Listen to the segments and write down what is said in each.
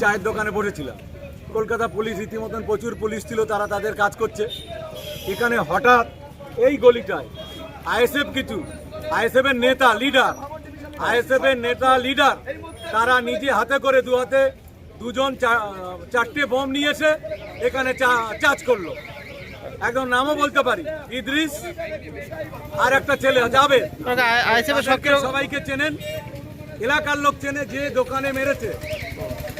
চায়ের দোকানে বসেছিলাম। কলকাতা পুলিশ রীতিমতন প্রচুর পুলিশ ছিল তারা তাদের কাজ করছে। এখানে হঠাৎ এই গলিটায় আইএসএফ কিছু আইএসএফ এর নেতা লিডার আইএসএফ এর নেতা লিডার তারা নিজে হাতে করে দু হাতে দুজন চারটে বোম নিয়ে এসে এখানে চার্জ করল। একদম নামও বলতে পারি ইদ্রিস আর একটা ছেলে যাবে। সক্রিয় সবাইকে চেনেন। এলাকার লোক চেনে যে দোকানে মেরেছে।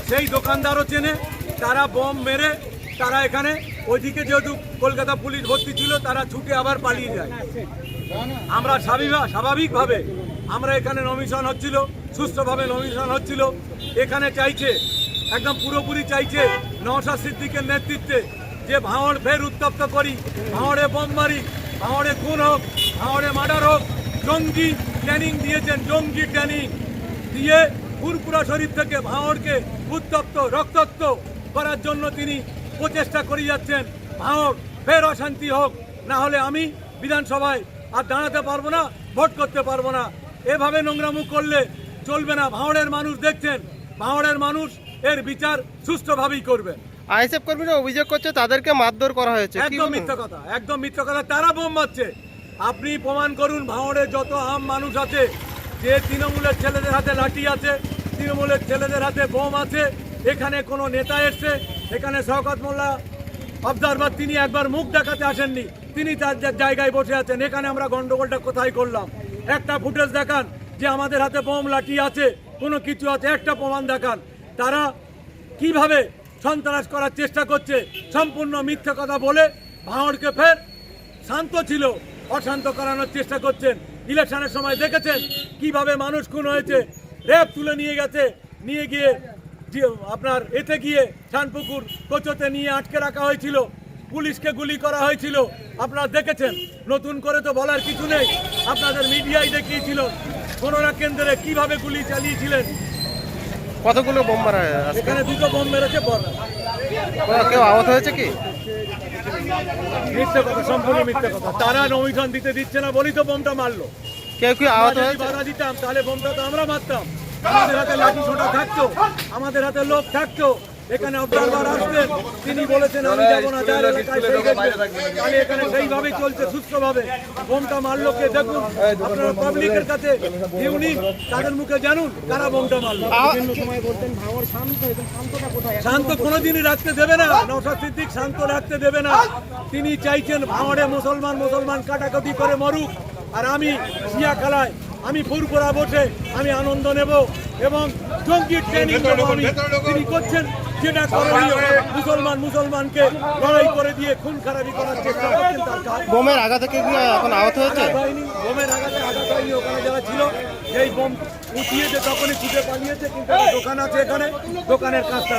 সেই দোকানদারও চেনে, তারা বোম মেরে, তারা এখানে, ওইদিকে যেহেতু কলকাতা পুলিশ ভর্তি ছিল, তারা ছুটে আবার পালিয়ে যায়। আমরা স্বাভাবিক- স্বাভাবিকভাবে আমরা এখানে নমিশন হচ্ছিল সুস্থভাবে নমিশন হচ্ছিল। এখানে চাইছে, একদম পুরোপুরি চাইছে নওশাদ সিদ্দিকের নেতৃত্বে যে ভাঁড় ফের উত্তপ্ত করি ভাঁড়ে বোম মারি ভাঁড়ে খুন হোক ভাঁড়ে মার্ডার হোক, জঙ্গি ট্রেনিং দিয়েছেন, জঙ্গি ট্রেনিং দিয়ে ফুরপুরা শরীফ থেকে ভাঁড়কে উত্তপ্ত রক্তাক্ত করার জন্য তিনি প্রচেষ্টা করে যাচ্ছেন। ভাঁড় ফের অশান্তি হোক না হলে আমি বিধানসভায় আর দাঁড়াতে পারব না ভোট করতে পারব না। এভাবে নোংরামু করলে চলবে না। ভাঁড়ের মানুষ দেখছেন ভাঁড়ের মানুষ এর বিচার সুষ্ঠুভাবেই করবেন আইএসএফ কর্মীরা অভিযোগ করছে তাদেরকে মারধর করা হয়েছে। একদম? মিথ্যা কথা একদম মিথ্যা কথা। তারা বোম মারছে আপনি প্রমাণ করুন ভাঙড়ে যত আম মানুষ আছে যে তৃণমূলের ছেলেদের হাতে লাঠি আছে, তৃণমূলের ছেলেদের হাতে বোম আছে, এখানে কোনো নেতা এসছে, এখানে শওকত মোল্লা অবজারভার তিনি একবার মুখ দেখাতে আসেননি, তিনি তার জায়গায় বসে আছেন, এখানে আমরা গন্ডগোলটা কোথায় করলাম? একটা ফুটেজ দেখান যে আমাদের হাতে বোম, লাঠি আছে, কোনো কিছু আছে, একটা প্রমাণ দেখান। তারা কীভাবে সন্ত্রাস করার চেষ্টা করছে, সম্পূর্ণ মিথ্যে কথা বলে ভাঁড়কে ফের শান্ত ছিল, অশান্ত করানোর চেষ্টা করছেন। ইলেকশনের সময় দেখেছেন কীভাবে মানুষ খুন হয়েছে? র্যাব তুলে নিয়ে গেছে নিয়ে গিয়ে আপনার এতে গিয়ে শানপুকুর কোচোতে নিয়ে আটকে রাখা হয়েছিল পুলিশকে গুলি করা হয়েছিল। আপনারা দেখেছেন নতুন করে তো বলার কিছু নেই। আপনাদের মিডিয়ায় দেখিয়েছিল করোনা কেন্দ্রে কীভাবে গুলি চালিয়েছিলেন। কতগুলো বোম মারা এখানে দুটো বোম মেরেছে কেউ আহত হয়েছে কি? মিথ্যে কথা সম্পূর্ণ মিথ্যে কথা। তারা নমিশন দিতে দিচ্ছে না বলেই তো বোমটা মারলো। কেউ কি আমরা আহত হয়েছে? বাধা দিতাম তাহলে বোমটা তো আমরা মারতাম। আমাদের হাতে লাঠি ছোটা থাকতো আমাদের হাতে লোক থাকতো। এখানে অবজারভার আসতেন তিনি বলেছেন আমি যাব না যার এলাকায় সেই তাহলে এখানে সেইভাবেই চলছে সুস্থভাবে। বোমটা মারলো কে? দেখুন আপনারা পাবলিকের কাছে ইউনিক তাদের মুখে জানুন কারা বোমটা মারলো। শান্ত কোনোদিনই রাখতে দেবে না। নওশাদ সিদ্দিক শান্ত রাখতে দেবে না। তিনি চাইছেন ভাঙড়ে মুসলমান মুসলমান কাটাকাটি করে মরুক। আর আমি শিয়া খেলায় আমি ফুরফুরা বসে আমি আনন্দ নেব এবং জঙ্গির ট্রেনিং তিনি করছেন যেটা করণীয় মুসলমান মুসলমানকে লড়াই করে দিয়ে খুন খারাপি করার চেষ্টা করছেন তার কাজ। বোমের আঘাতে কি এখন আহত হয়েছে? বোমের আঘাতে আঘাত হয়নি ওখানে যারা ছিল এই বোম উঠিয়েছে তখনই ছুটে পালিয়েছে কিন্তু দোকান আছে এখানে দোকানের কাজটা